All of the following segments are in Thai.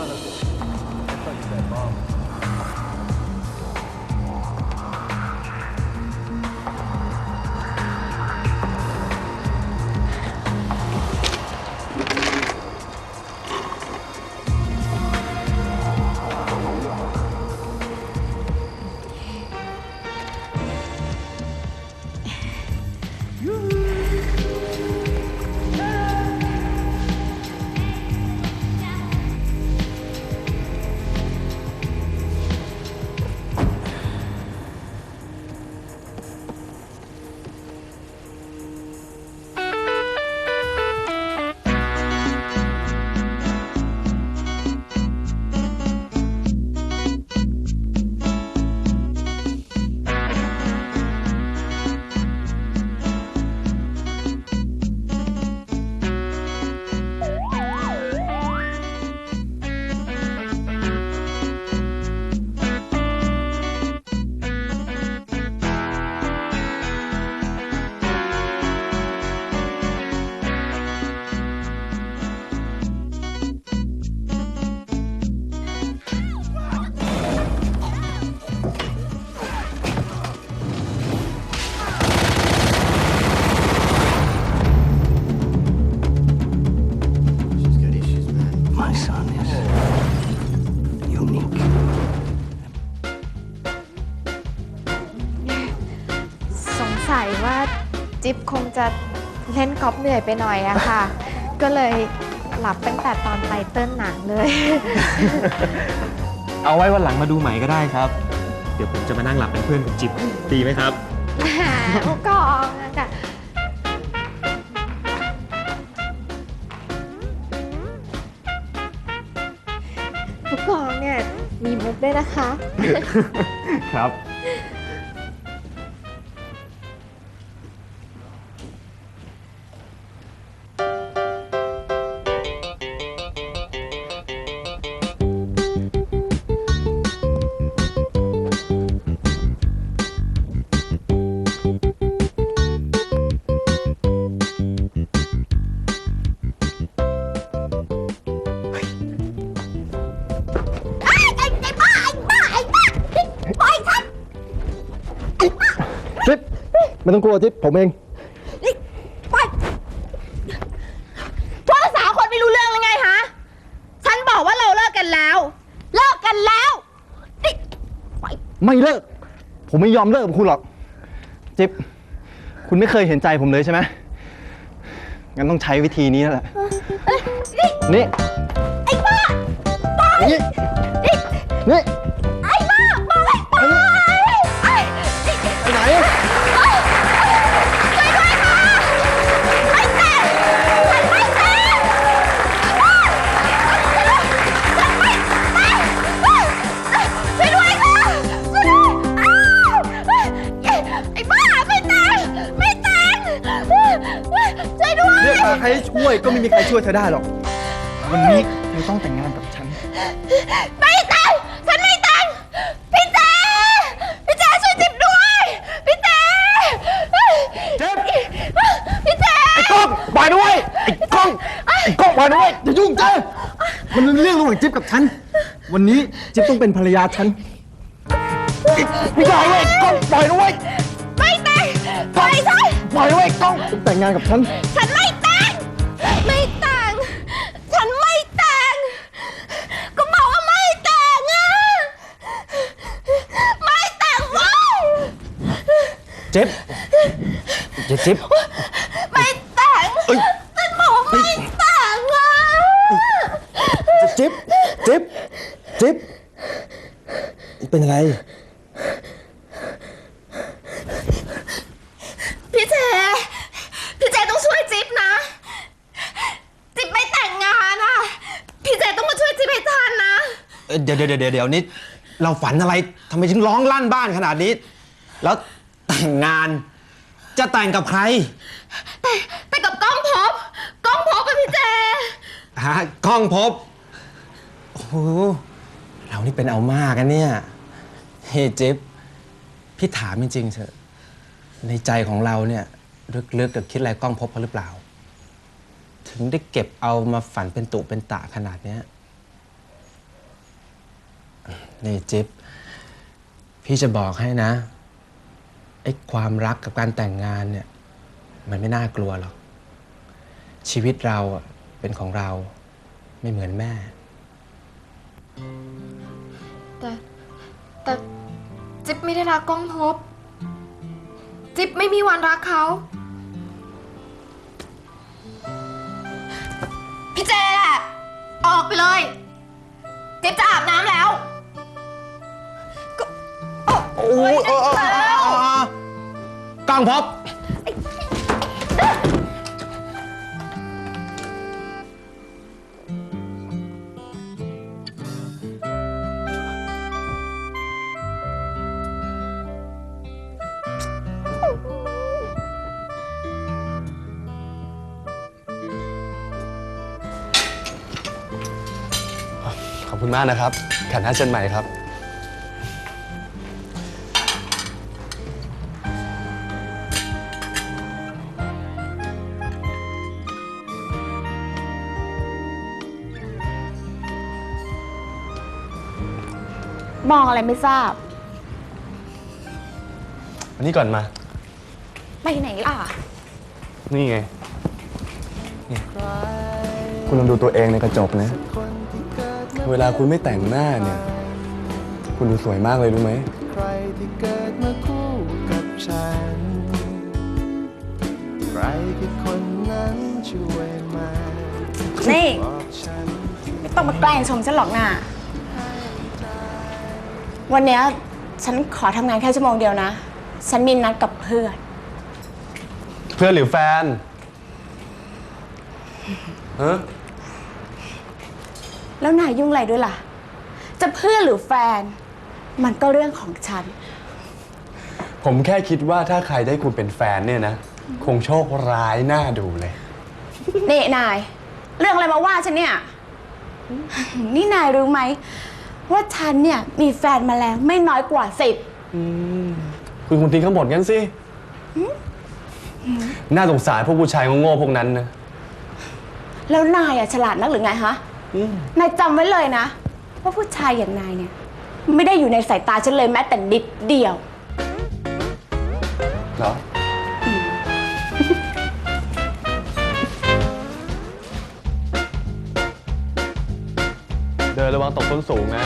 Colorado. จิ๊บคงจะเล่นกอล์ฟเหนื่อยไปหน่อยอะค่ะ ก็เลยหลับตั้งแต่ตอนไตเติ้ลหนังเลย เอาไว้วันหลังมาดูใหม่ก็ได้ครับ เดี๋ยวผมจะมานั่งหลับเป็นเพื่อนคุณจิบดีไหมครับแหมผู้กองอะค่ะ ผู้กองเนี่ยมีมุกด้วยนะคะ ครับจิ๊บ ไม่ต้องกลัวจิ๊บผมเองไปพวกสาวคนไม่รู้เรื่องเลยไงฮะ ฉันบอกว่าเราเลิกกันแล้ว เลิกกันแล้วนี่ไปไม่เลิก ผมไม่ยอมเลิกกับคุณหรอก จิ๊บคุณไม่เคยเห็นใจผมเลยใช่ไหมงั้นต้องใช้วิธีนี้นั่นแหละ นี่ไอ้บ้าไปนี่นี่ ใครให้ช่วยก็ไม่มีใครช่วยเธอได้หรอก วันนี้เธอต้องแต่งงานกับฉัน ไม่แต่งฉันไม่แต่งพี่เจพี่เจช่วยจิบด้วย พี่เจเจ็บพี่เจไอ้กล้องปล่อยด้วยไอ้กล้องไอ้กล้องปล่อยด้วยอย่ายุ่งเจ้มันเป็นเรื่องระหว่างจิ๊บกับฉัน วันนี้จิ๊บต้องเป็นภรรยาฉันไม่ปล่อยด้วยกล้องปล่อยด้วยไม่แต่งปล่อยฉันปล่อยด้วยกล้องแต่งงานกับฉัน ฉันไม่ เจ็บเจ็บจิ๊บไม่แต่งเอ้ยฉันบอกว่าไม่แต่งอะจิ๊บจิ๊บจิ๊บเป็นอะไรพี่เจ พี่เจต้องช่วยจิ๊บนะ จิ๊บไม่แต่งงานอะพี่เจต้องมาช่วยจิ๊บให้ทันนะเอ่อเดี๋ยวเดี๋ยวเดี๋ยวเดี๋ยวนี่เราฝันอะไรทำไมถึงร้องลั่นบ้านขนาดนี้ แล้ว แต่งงาน จะแต่งกับใครแต่แต่กับกล้องพบกล้องพบกับพี่เจ ฮะกล้องพบโอ้โหเรานี่เป็นเอามากกันเนี่ยเฮ้ยจิ๊บพี่ถามจริงๆเถอะในใจของเราเนี่ยลึกๆกับคิดอะไรกล้องพบเขาหรือเปล่า ถึงได้เก็บเอามาฝันเป็นตุเป็นตะขนาดเนี้ยนี่จิ๊บพี่จะบอกให้นะ ไอ้ความรักกับการแต่งงานเนี่ย มันไม่น่ากลัวหรอก ชีวิตเราอะเป็นของเราไม่เหมือนแม่ แต่แต่จิ๊บไม่ได้รักก้องพบ จิ๊บไม่มีวันรักเขา พี่เจอะออกไปเลย จิ๊บจะอาบน้ำแล้ว ก็ออกโอ้ย ต้องพบ ขอบคุณมากนะครับขันห้าเส้นใหม่ครับ มองอะไรไม่ทราบอันนี้ก่อนมา ไปไหนล่ะ นี่ไง คุณลองดูตัวเองในกระจกนะ เวลาคุณไม่แต่งหน้าเนี่ย คุณดูสวยมากเลยรู้ไหม ใครที่เกิดมาคู่กับฉัน ใครคือคนนั้นช่วยมานี่ บอกฉัน ไม่ต้องมาแกล้งชมฉันหรอกนะ วันเนี้ยฉันขอทำงานแค่ชั่วโมงเดียวนะ ฉันมีนัดกับเพื่อน เพื่อนหรือแฟนฮะแล้วนายยุ่งอะไรด้วยล่ะ จะเพื่อนหรือแฟน มันก็เรื่องของฉัน ผมแค่คิดว่าถ้าใครได้คุณเป็นแฟนเนี่ยนะ คงโชคร้ายน่าดูเลย นี่นาย เรื่องอะไรมาว่าฉันเนี่ย นี่นายรู้ไหม ว่าฉันเนี่ยมีแฟนมาแล้วไม่น้อยกว่าสิบคุณคุณทิ้งข้างหมดงั้นสิ น่าสงสารพวกผู้ชายโง่ๆพวกนั้นนะ แล้วนายอะฉลาดนักหรือไงฮะนายจำไว้เลยนะ ว่าผู้ชายอย่างนายเนี่ย ไม่ได้อยู่ในสายตาฉันเลยแม้แต่นิดเดียว เหรอ เดินระวังตกต้นสูงนะ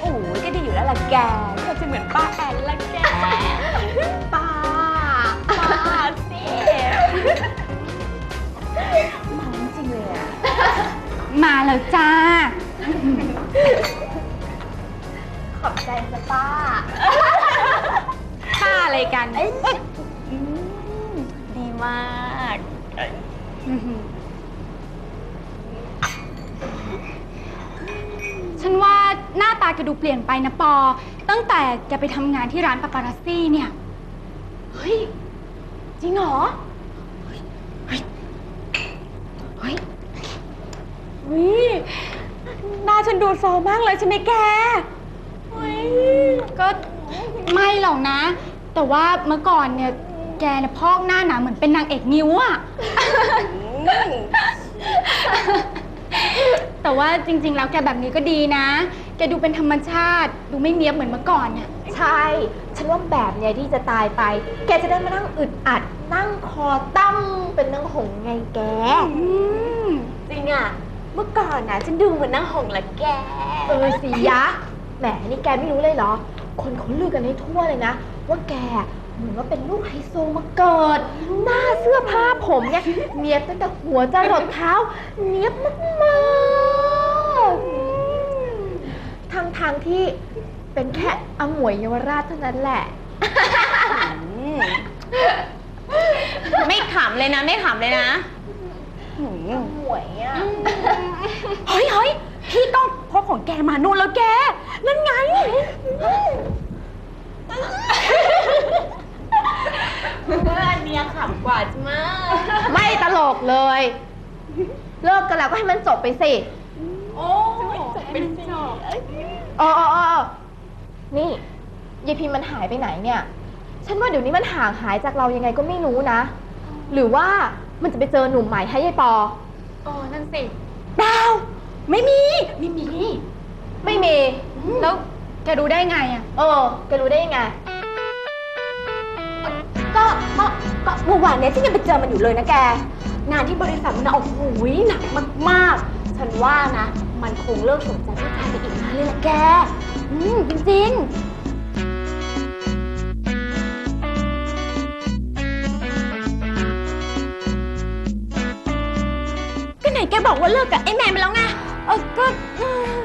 โอ้ยก็ดีอยู่แล้วล่ะแกก็จะเหมือนป้าแอนละแก ป้า ป้าสิเมาจริงเลยอะมาแล้วจ้าาตาแกดูเปลี่ยนไปนะปอ ตั้งแต่แกไปทำงานที่ร้านปาปารัสซี่เนี่ย เฮ้ย จริงเหรอ เฮ้ย เฮ้ยเฮ้ยหน้าฉันดูโซมากเลยใช่ไหมแกเฮ้ยก็ไม่หรอกนะ แต่ว่าเมื่อก่อนเนี่ย แกเนี่ยพอกหน้าหนาเหมือนเป็นนางเอกนิ้วอะ แต่ว่าจริง ๆ แล้วแกแบบนี้ก็ดีนะ แกดูเป็นธรรมชาติ ดูไม่เนี้ยบเหมือนเมื่อก่อนเนี่ยใช่ ฉันว่าแบบเนี้ยที่จะตายไป แกจะได้มานั่งอึดอัด นั่งคอตั้งเป็นนางหงส์ไงแก อืมจริงอะ เมื่อก่อนนะฉันดูเหมือนนางหงส์ละแก เออสิยะ แหมนี่แกไม่รู้เลยเหรอ คนเขาลือกันให้ทั่วเลยนะ ว่าแกเหมือนว่าเป็นลูกไฮโซมาเกิด หน้าเสื้อผ้าผมเนี่ยเนียบตั้งแต่หัวจรดเท้า เนียบมากๆ ทั้งทางๆที่เป็นแค่อมวยเยาวราชเท่านั้นแหละ ไม่ขำเลยนะ ไม่ขำเลยนะหวยอะ เฮ้ยเฮ้ยพี่ต้องพกของแกมานู่นแล้วแก นั่นไง ว่าอันเนี้ยขำกว่าจ้าไม่ตลกเลย เลิกกันแล้วก็ให้มันจบไปสิ โอ้จบ เป็นจบเออเออเออนี่ยายพิมพ์มันหายไปไหนเนี่ย ฉันว่าเดี๋ยวนี้มันห่างหายจากเรายังไงก็ไม่รู้นะ หรือว่ามันจะไปเจอหนุ่มใหม่ให้ยายปอเออนั่นสิดาวไม่มี ไม่มี ไม่มี แล้วแกดูได้ไงอะเออแกรู้ได้ยังไง ก็ก็ก็เมื่อวานเนี้ยที่ยังไปเจอมันอยู่เลยนะแก งานที่บริษัทมันนะโอ้โหหนักมากๆ ฉันว่านะ มันคงเลิกสนใจผู้ชายไปอีกนานเลยแหละแก อืมจริงๆ ก็ไหนแกบอกว่าเลิกกับไอ้แมนไปแล้วไง เออก็อืม